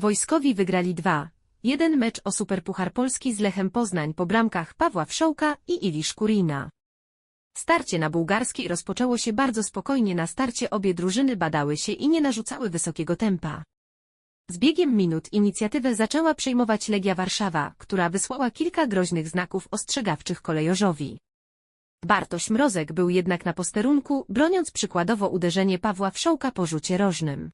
Wojskowi wygrali dwa. Jeden mecz o Superpuchar Polski z Lechem Poznań po bramkach Pawła Wszołka i Ili Szkurina. Starcie na bułgarskiej rozpoczęło się bardzo spokojnie na starcie obie drużyny badały się i nie narzucały wysokiego tempa. Z biegiem minut inicjatywę zaczęła przejmować Legia Warszawa, która wysłała kilka groźnych znaków ostrzegawczych kolejorzowi. Bartoś Mrozek był jednak na posterunku, broniąc przykładowo uderzenie Pawła Wszołka po rzucie rożnym.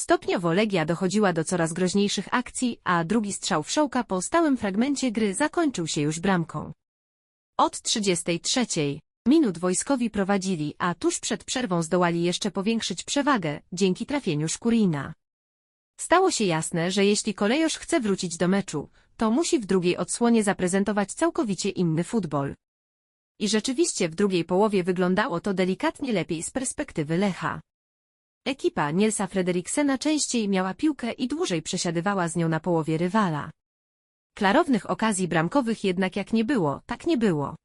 Stopniowo Legia dochodziła do coraz groźniejszych akcji, a drugi strzał Wszołka po stałym fragmencie gry zakończył się już bramką. Od 33 minut wojskowi prowadzili, a tuż przed przerwą zdołali jeszcze powiększyć przewagę, dzięki trafieniu Szkurina. Stało się jasne, że jeśli kolejorz chce wrócić do meczu, to musi w drugiej odsłonie zaprezentować całkowicie inny futbol. I rzeczywiście w drugiej połowie wyglądało to delikatnie lepiej z perspektywy Lecha. Ekipa Nielsa Frederiksena częściej miała piłkę i dłużej przesiadywała z nią na połowie rywala. Klarownych okazji bramkowych jednak jak nie było, tak nie było.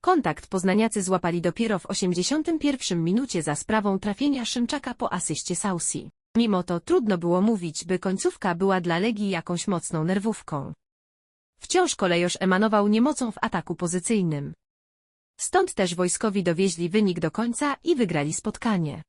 Kontakt poznaniacy złapali dopiero w 81 minucie za sprawą trafienia Szymczaka po asyście Sausi. Mimo to trudno było mówić, by końcówka była dla Legii jakąś mocną nerwówką. Wciąż kolejorz emanował niemocą w ataku pozycyjnym. Stąd też wojskowi dowieźli wynik do końca i wygrali spotkanie.